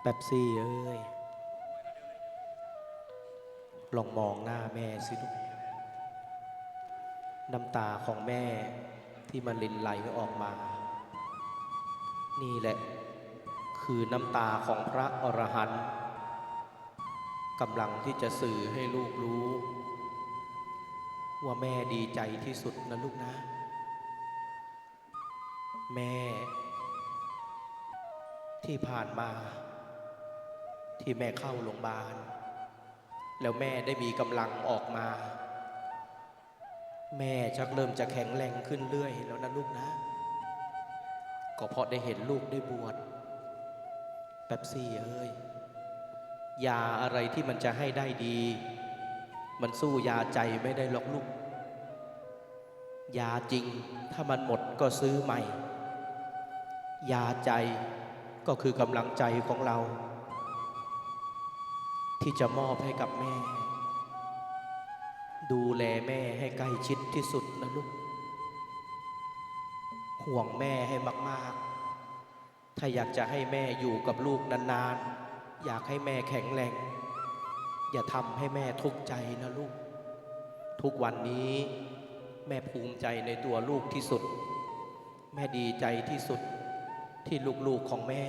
แป๊บซี่เอ้ย ลองมองหน้าแม่สิลูกน้ำตาของแม่ที่มันลินไหลออกมา นี่แหละ คือน้ำตาของพระอรหันต์กำลังที่จะสื่อให้ลูกรู้ ว่าแม่ดีใจที่สุดนะลูกนะ แม่ ที่ผ่านมา ที่แม่เข้าโรงพยาบาล แล้วแม่ได้มีกำลังออกมา แม่ชักเริ่มจะแข็งแรงขึ้นเรื่อยแล้วนะลูกนะ ก็เพราะได้เห็นลูกได้บวชแป๊บซี่เอ้ยยาอะไรที่มันจะให้ได้ดี มันสู้ยาใจไม่ได้หรอกลูก ยาจริงถ้ามันหมดก็ซื้อใหม่ ยาใจก็คือกำลังใจของเรา ที่จะมอบให้กับแม่ ดูแลแม่ให้ใกล้ชิดที่สุดนะลูก ห่วงแม่ให้มาก ๆ ถ้าอยากจะให้แม่อยู่กับลูกนาน ๆ อยากให้แม่แข็งแรง อย่าทำให้แม่ทุกข์ใจนะลูก ทุกวันนี้แม่ภูมิใจในตัวลูกที่สุด แม่ดีใจที่สุดที่ลูกๆของแม่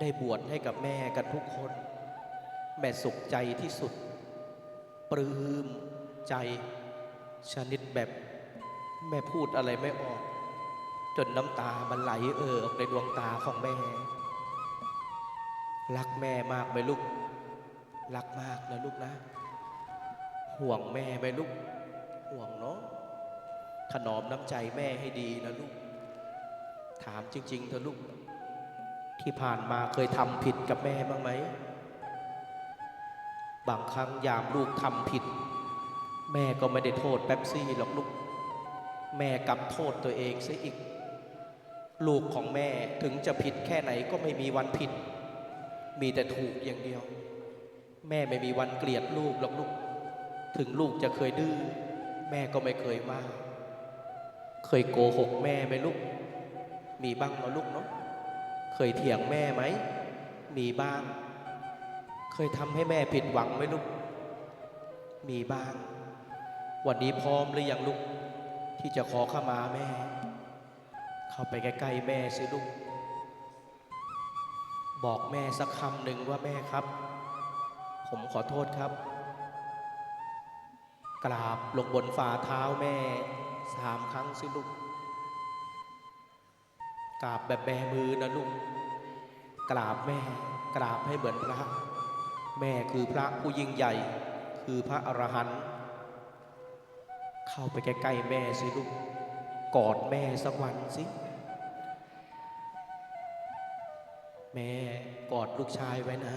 ได้บวชให้กับแม่กันทุกคน แม่สุขใจที่สุด ปลื้มใจชนิดแบบแม่พูดอะไรไม่ออก จนน้ำตามันไหลเอ่อออกในดวงตาของแม่ รักแม่มากไหมลูก รักมากนะลูกนะ ห่วงแม่ไหมลูก ห่วงเนาะถนอมน้ำใจแม่ให้ดีนะลูก ถามจริงๆเถอะลูก ที่ผ่านมาเคยทำผิดกับแม่บ้างไหม บางครั้งยามลูกทำผิด แม่ก็ไม่ได้โทษแป๊บซี่หรอกลูก แม่กลับโทษตัวเองซะอีก ลูกของแม่ถึงจะผิดแค่ไหนก็ไม่มีวันผิด มีแต่ถูกอย่างเดียว แม่ไม่มีวันเกลียดลูกหรอกลูก ถึงลูกจะเคยดื้อแม่ก็ไม่เคยว่าเคยโกหกแม่ไหมลูก มีบ้างเนาะลูกเนาะ เคยเถียงแม่ไหม มีบ้าง เคยทำให้แม่ผิดหวังไหมลูก มีบ้าง วันนี้พร้อมหรือยังลูก ที่จะขอขมาแม่ เข้าไปใกล้ๆแม่สิลูก บอกแม่สักคำหนึ่งว่าแม่ครับ ผมขอโทษครับ กราบลงบนฝ่าเท้าแม่สามครั้งสิลูกกราบแบบแบมือนะลูก กราบแม่ กราบให้เหมือนพระ แม่คือพระผู้ยิ่งใหญ่ คือพระอรหันต์เข้าไปใกล้ๆแม่สิลูกกอดแม่สักวันสิ แม่กอดลูกชายไว้นะ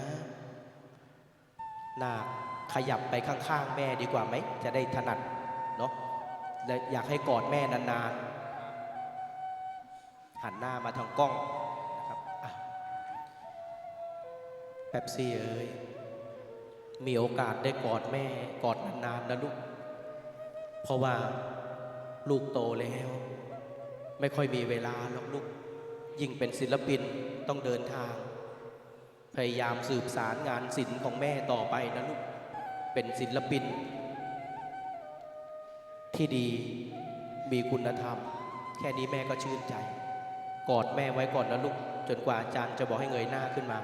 นาขยับไปข้างๆ แม่ดีกว่าไหม จะได้ถนัดเนาะและอยากให้กอดแม่นานๆ หันหน้ามาทางกล้องนะครับแป๊บซี่เอ้ย มีโอกาสได้กอดแม่กอดนานๆนะลูก เพราะว่าลูกโตแล้ว ไม่ค่อยมีเวลาหรอกลูก ยิ่งเป็นศิลปินต้องเดินทาง พยายามสืบสารงานศิลป์ของแม่ต่อไปนะลูก เป็นศิลปิน ที่ดีมีคุณธรรม แค่นี้แม่ก็ชื่นใจ กอดแม่ไว้ก่อนนะลูก จนกว่าอาจารย์จะบอกให้เงยหน้าขึ้นมา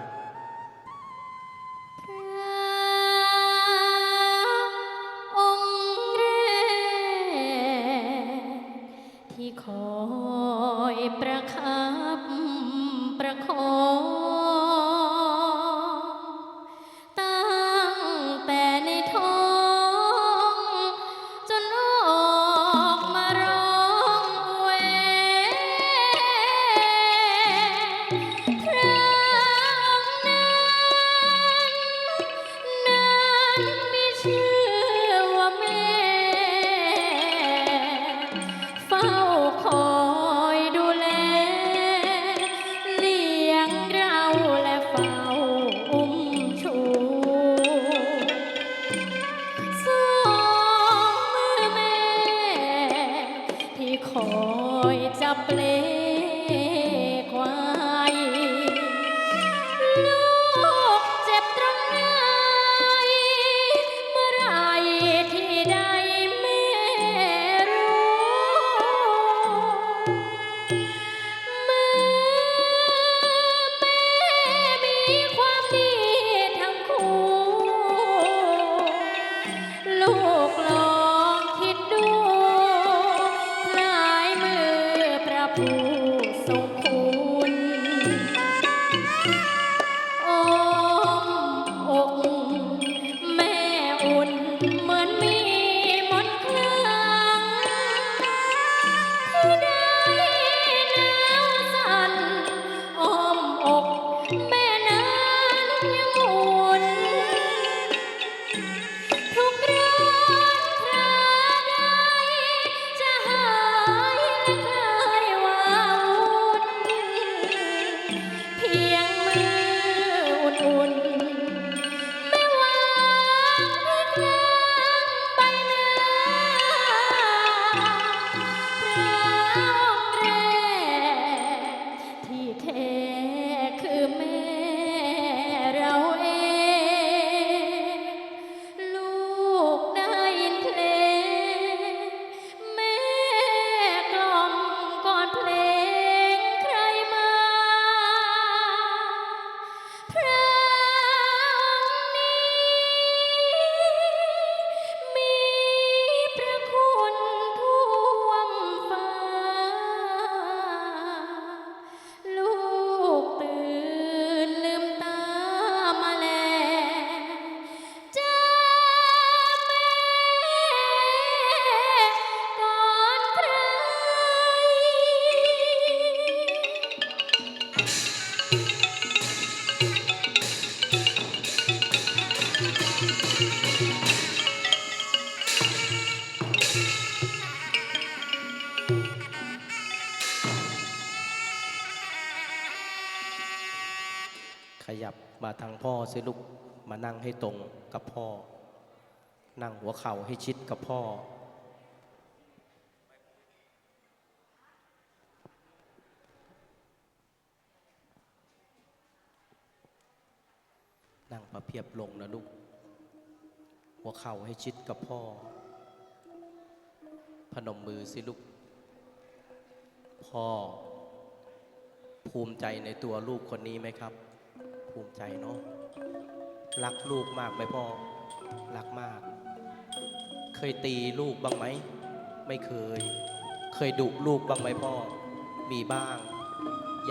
พ่อสิลูกมานั่งให้ตรงกับพ่อ นั่งหัวเข่าให้ชิดกับพ่อ นั่งประเพียบลงนะลูก หัวเข่าให้ชิดกับพ่อ พนมมือสิลูก พ่อ ภูมิใจในตัวลูกคนนี้ไหมครับ ภูมิใจเนาะรักลูกมากไหมพ่อรักมาก เคยตีลูกบ้างไหม ไม่เคย เคยดุลูกบ้างไหมพ่อ มีบ้าง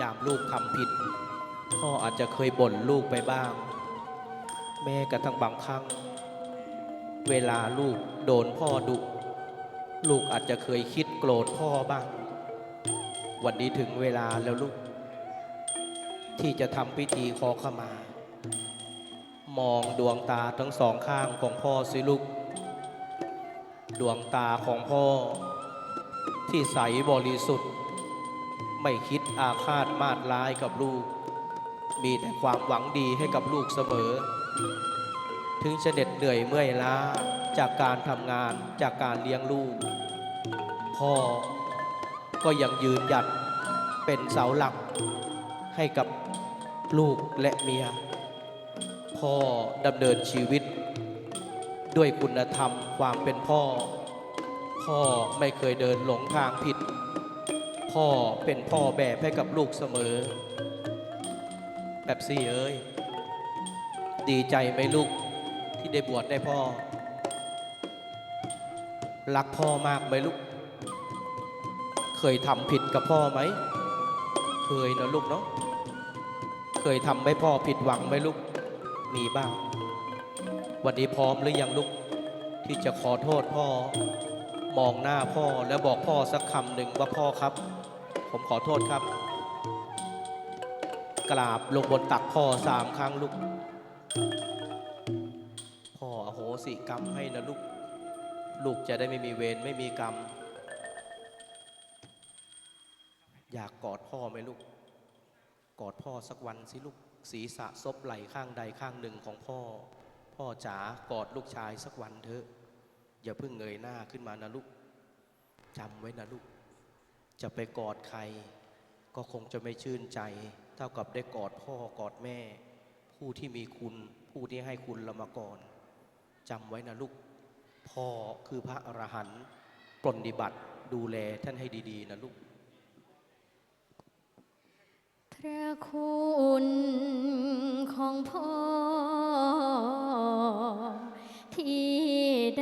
ยามลูกทำผิด พ่ออาจจะเคยบ่นลูกไปบ้าง แม้กระทั่งบางครั้ง เวลาลูกโดนพ่อดุ ลูกอาจจะเคยคิดโกรธพ่อบ้าง วันนี้ถึงเวลาแล้วลูก ที่จะทำพิธีขอขมา มองดวงตาทั้งสองข้างของพ่อสิลูก ดวงตาของพ่อ ที่ใสบริสุทธิ์ ไม่คิดอาฆาตมาดร้ายกับลูก มีแต่ความหวังดีให้กับลูกเสมอ ถึงจะเหน็ดเหนื่อยเมื่อยล้าจากการทำงานจากการเลี้ยงลูก พ่อก็ยังยืนหยัดเป็นเสาหลัก ให้กับลูกและเมีย พ่อดำเนินชีวิต ด้วยคุณธรรมความเป็นพ่อ พ่อไม่เคยเดินหลงทางผิด พ่อเป็นพ่อแบบให้กับลูกเสมอ แบบซี่เอ้ย ดีใจไหมลูกที่ได้บวชได้พ่อ รักพ่อมากไหมลูก เคยทำผิดกับพ่อไหม เคยนะลูกเนาะเคยทำให้พ่อผิดหวังไหมลูกมีบ้าง วันนี้พร้อมหรือยังลูกที่จะขอโทษพ่อ มองหน้าพ่อแล้วบอกพ่อสักคำหนึ่งว่าพ่อครับ ผมขอโทษครับ กราบลงบนตักพ่อสามครั้งลูก พ่ออโหสิกรรมให้นะลูก ลูกจะได้ไม่มีเวรไม่มีกรรม อยากกอดพ่อไหมลูก กอดพ่อสักวันสิลูกศีรษะซบไหล่ข้างใดข้างหนึ่งของพ่อ พ่อจ๋ากอดลูกชายสักวันเถอะ อย่าเพิ่งเงยหน้าขึ้นมานะลูกจำไว้นะลูก จะไปกอดใคร ก็คงจะไม่ชื่นใจ เท่ากับได้กอดพ่อกอดแม่ ผู้ที่มีคุณผู้ที่ให้คุณเรามาก่อนจำไว้นะลูก พ่อคือพระอรหันต์ปรนนิบัติดูแลท่านให้ดี ๆ นะลูก ระคุณของพ่อที่ได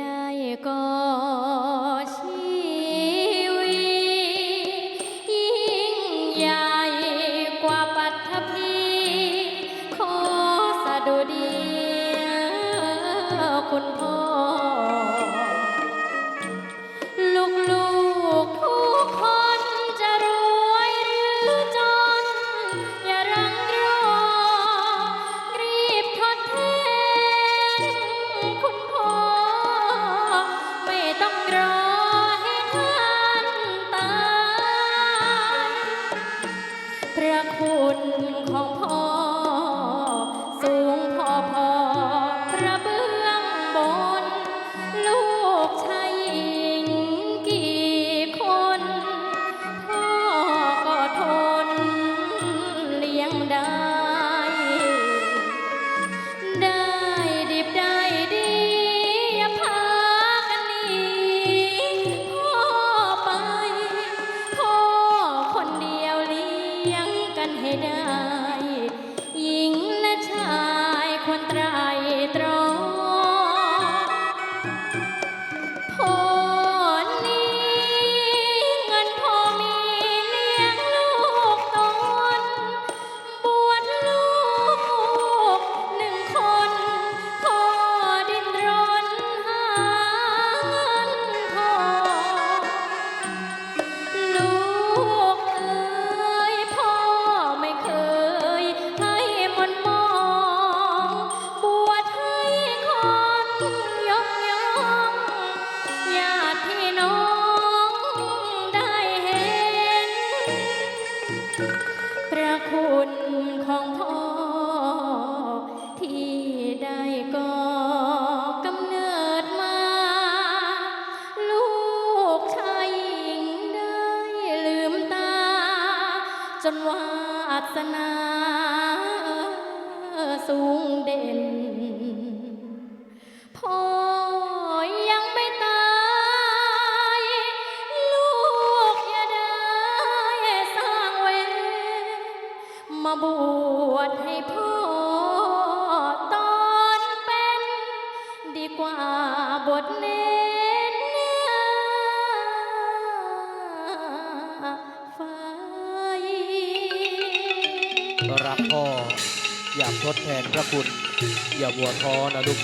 จนวาสนาสูงเด่นพ่อยังไม่ตาย ลูกอย่าได้สร้างเวรมาบวชใรักพ่ออยากทดแทนพระคุณ อย่าบัวท้อนะลูก